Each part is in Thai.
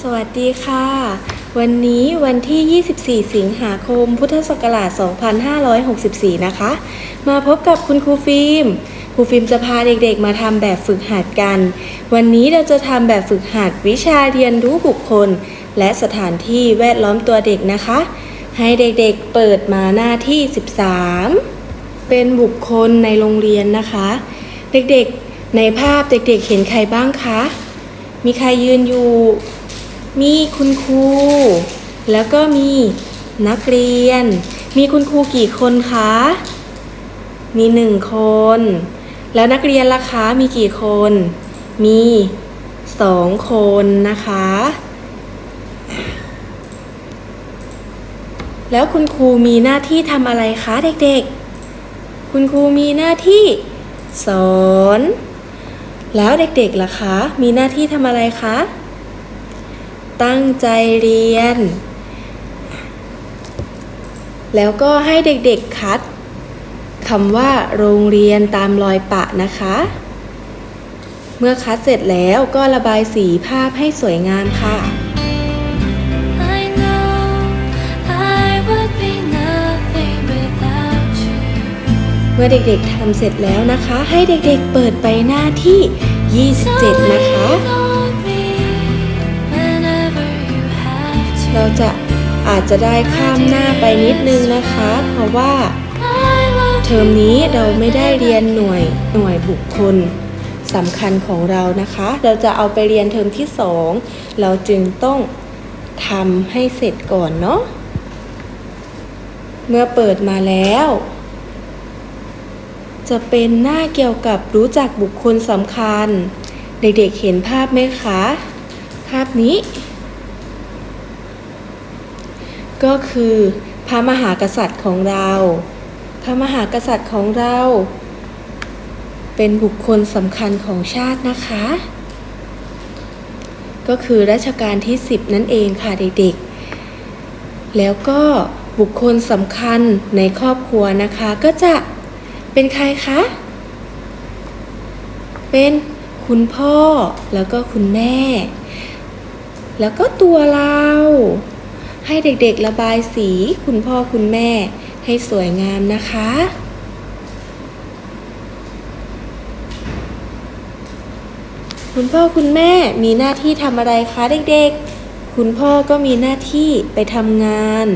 สวัสดีค่ะ วันนี้วันที่ 24 สิงหาคม พุทธศักราช 2564 นะคะ มาพบกับคุณครูฟิล์ม ครูฟิล์มจะพาเด็กๆ มาทำแบบฝึกหัดกัน วันนี้เราจะทำแบบฝึกหัดวิชาเรียนรู้บุคคล และสถานที่แวดล้อมตัวเด็กนะคะ ให้เด็กๆ เปิดมาหน้าที่ 13 เป็นบุคคลในโรงเรียนนะคะ เด็กๆ ในภาพเด็กๆ เห็นใครบ้างคะ มีใครยืนอยู่ มีคุณครู แล้วก็มีนักเรียน มีคุณครูกี่คนคะ มีหนึ่งคน แล้วนักเรียนล่ะคะ มีกี่คน มีสองคนนะคะ แล้วคุณครูมีหน้าที่ทำอะไรคะเด็กๆ คุณครูมีหน้าที่สอน แล้วเด็กๆล่ะคะ มีหน้าที่ทำอะไรคะ ตั้งใจเรียน แล้วก็ให้เด็กๆคัดคำว่าโรงเรียนตามรอยปะนะคะ เมื่อคัดเสร็จแล้วก็ระบายสีภาพให้สวยงามค่ะ I know I would be nothing without you. เมื่อเด็กๆทำเสร็จแล้วนะคะ ให้เด็กๆเปิดไปหน้าที่ 27 นะคะ เราจะอาจจะได้ข้ามหน้าไปนิดนึงนะคะ เพราะว่าเทอมนี้เราไม่ได้เรียนหน่วยหน่วยบุคคลสำคัญของเรานะคะ เราจะเอาไปเรียนเทอมที่สองเราจึงต้องทำให้เสร็จก่อนเนาะเมื่อเปิดมาแล้ว จะเป็นหน้าเกี่ยวกับรู้จักบุคคลสำคัญ เด็กๆเห็นภาพไหมคะ ภาพนี้ ก็คือพระมหากษัตริย์ของเรา พระมหากษัตริย์ของเรา เป็นบุคคลสำคัญของชาตินะคะ ก็คือรัชกาลที่ 10 นั่นเองค่ะเด็กๆ แล้วก็บุคคลสำคัญในครอบครัวนะคะ ก็จะเป็นใครคะ เป็นคุณพ่อแล้วก็คุณแม่ แล้วก็ตัวเรา ให้เด็กๆระบายสีคุณพ่อคุณแม่ให้สวยงามนะคะ คุณพ่อคุณแม่มีหน้าที่ทำอะไรคะเด็กๆ คุณพ่อก็มีหน้าที่ไปทำงาน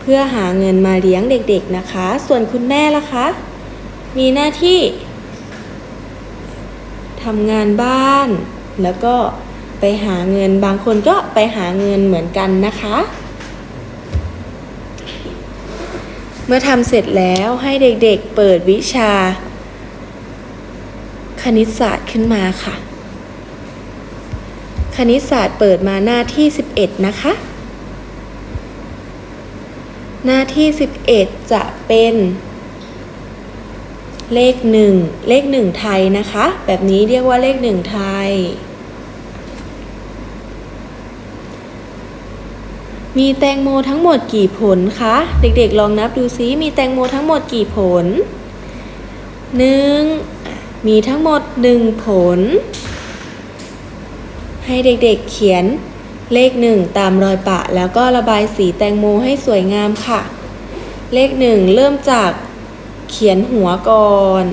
เพื่อหาเงินมาเลี้ยงเด็กๆนะคะ ส่วนคุณแม่ล่ะคะ มีหน้าที่ทำงานบ้าน แล้วก็ไปหาเงินบางคนก็ไปหาเงินเหมือนกันนะคะ เมื่อทำเสร็จแล้วให้เด็กๆเปิดวิชา คณิตศาสตร์ขึ้นมาค่ะ คณิตศาสตร์เปิดมาหน้าที่ 11 นะคะ หน้าที่ 11 จะเป็นเลข 1 เลข 1 ไทยนะคะ แบบนี้เรียกว่าเลข 1 ไทย มีแตงโมทั้งหมดกี่ผลคะ เด็กๆ ลองนับดูซิ มีแตงโมทั้งหมดกี่ผล 1. มีทั้งหมด 1 ผล ให้เด็กๆเขียนเลข 1 ตามรอยปะ แล้วก็ระบายสีแตงโมให้สวยงามค่ะ เลข 1 เริ่มจากเขียนหัวก่อน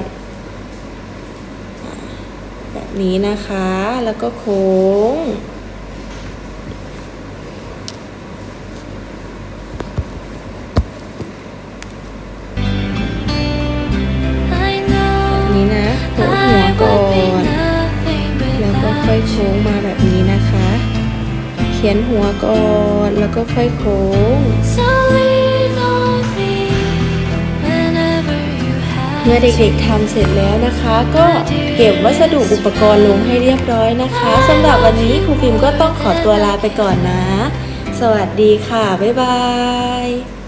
แบบนี้นะคะ แล้วก็โค้ง ขียนหัวก่อน แล้วก็ค่อยโค้ง เมื่อเด็กๆทำเสร็จแล้วนะคะ ก็เก็บวัสดุอุปกรณ์ลงให้เรียบร้อยนะคะสำหรับวันนี้ครูฟิล์มก็ต้องขอตัวลาไปก่อนนะ สวัสดีค่ะ บ๊ายบาย